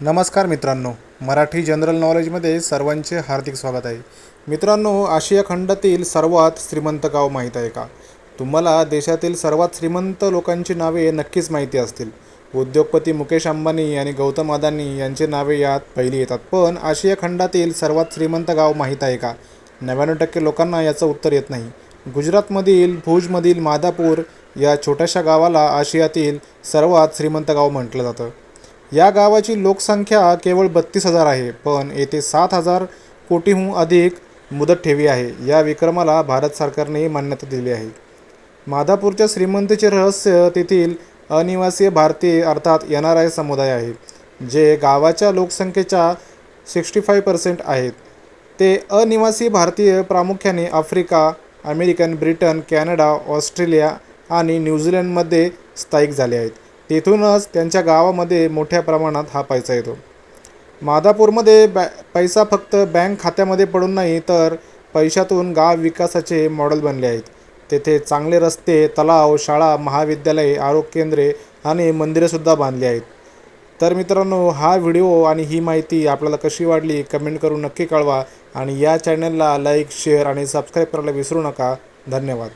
नमस्कार मित्रांनो मराठी जनरल नॉलेजमध्ये सर्वांचे हार्दिक स्वागत आहे. मित्रांनो आशिया खंडातील सर्वात श्रीमंत गाव माहीत आहे का? तुम्हाला देशातील सर्वात श्रीमंत लोकांची नावे नक्कीच माहिती असतील. उद्योगपती मुकेश अंबानी आणि गौतम अदानी यांची नावे यात पहिली येतात. पण आशिया खंडातील सर्वात श्रीमंत गाव माहीत आहे का? नव्याण्णव टक्के लोकांना याचं उत्तर येत नाही. गुजरातमधील भुजमधील मादापूर या छोट्याशा गावाला आशियातील सर्वात श्रीमंत गाव म्हटलं जातं. या गावाची लोकसंख्या केवळ बत्तीस हजार आहे पण येथे सात हजार कोटीहून अधिक मुदत ठेवी आहे. या विक्रमाला भारत सरकारने मान्यता दिली आहे. माधापूरच्या श्रीमंतीचे रहस्य तेथील अनिवासी भारतीय अर्थात एन आर आय समुदाय आहे जे गावाच्या लोकसंख्येच्या सिक्स्टी फाय पर्सेंट आहेत. ते अनिवासी भारतीय प्रामुख्याने Africa American Britain Canada Australia आणि न्यूझीलंडमध्ये स्थायिक झाले आहेत. तेथूनच त्यांच्या गावामध्ये मोठ्या प्रमाणात हा पैसा येतो. मादापूरमध्ये बॅ पैसा फक्त बँक खात्यामध्ये पडून नाही तर पैशातून गाव विकासाचे मॉडेल बनले आहेत. तेथे चांगले रस्ते तलाव शाळा महाविद्यालये आरोग्य केंद्रे आणि मंदिरेसुद्धा बांधली आहेत. तर मित्रांनो हा व्हिडिओ आणि ही माहिती आपल्याला कशी वाटली कमेंट करून नक्की कळवा आणि या चॅनलला लाईक शेअर आणि सबस्क्राईब करायला विसरू नका. धन्यवाद.